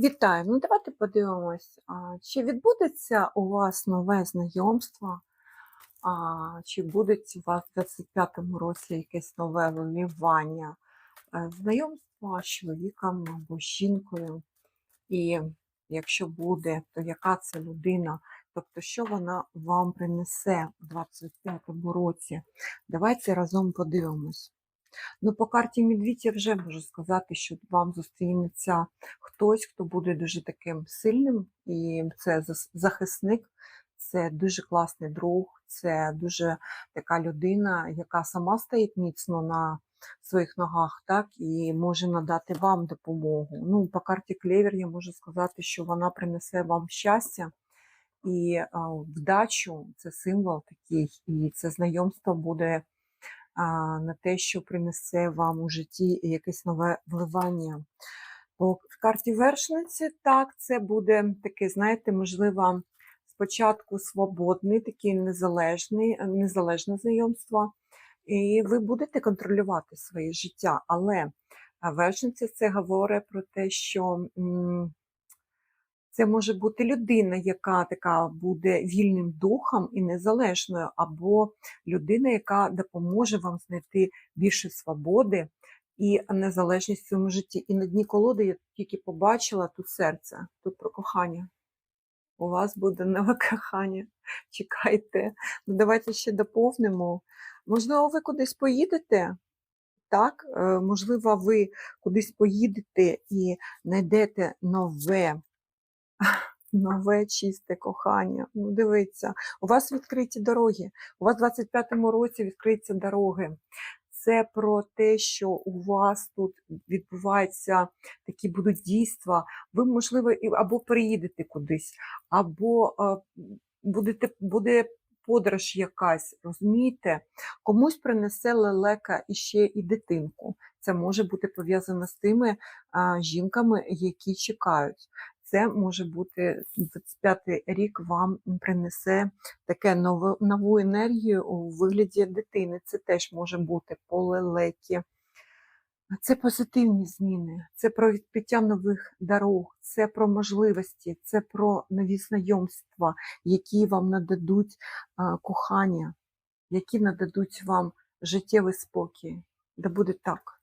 Вітаю! Ну давайте подивимось, чи відбудеться у вас нове знайомство, чи буде у вас в 25-му році якесь нове вимівання е, знайомства з чоловіком або з жінкою. І якщо буде, то яка це людина? Тобто, що вона вам принесе в 25-му році? Давайте разом подивимось. Ну, по карті Медвідь я вже можу сказати, що вам зустрінеться хтось, хто буде дуже таким сильним, і це захисник, це дуже класний друг, це дуже така людина, яка сама стоїть міцно на своїх ногах, так, і може надати вам допомогу. Ну, по карті Клевер я можу сказати, що вона принесе вам щастя. І вдачу це символ такий, і це знайомство буде на те, що принесе вам у житті якесь нове вливання. По карті вершниці, так, це буде таке, знаєте, можливо, спочатку свободний, такий незалежний, незалежне знайомство, і ви будете контролювати своє життя. Але вершниця це говорить про те, що. м, це може бути людина, яка така буде вільним духом і незалежною, або людина, яка допоможе вам знайти більше свободи і незалежність в цьому житті. І на дні колоди я тільки побачила тут серце, тут про кохання. У вас буде нове кохання. Чекайте. Ну, давайте ще доповнимо. Можливо, ви кудись поїдете? Так, Е, можливо, ви кудись поїдете і знайдете нове нове чисте кохання. Ну, дивіться, у вас відкриті дороги. У вас в 25-му році відкриються дороги. Це про те, що у вас тут відбуваються такі будуть дійства. Ви, можливо, або приїдете кудись, або будете, буде подорож якась, розумієте? Комусь принесе лелека іще і дитинку. Це може бути пов'язано з тими а, жінками, які чекають. Це може бути 25-й рік вам принесе таке нову, нову енергію у вигляді дитини. Це теж може бути по лелекі. Це позитивні зміни, це про відкриття нових дорог, це про можливості, це про нові знайомства, які вам нададуть кохання, які нададуть вам життєвий спокій. Да буде так.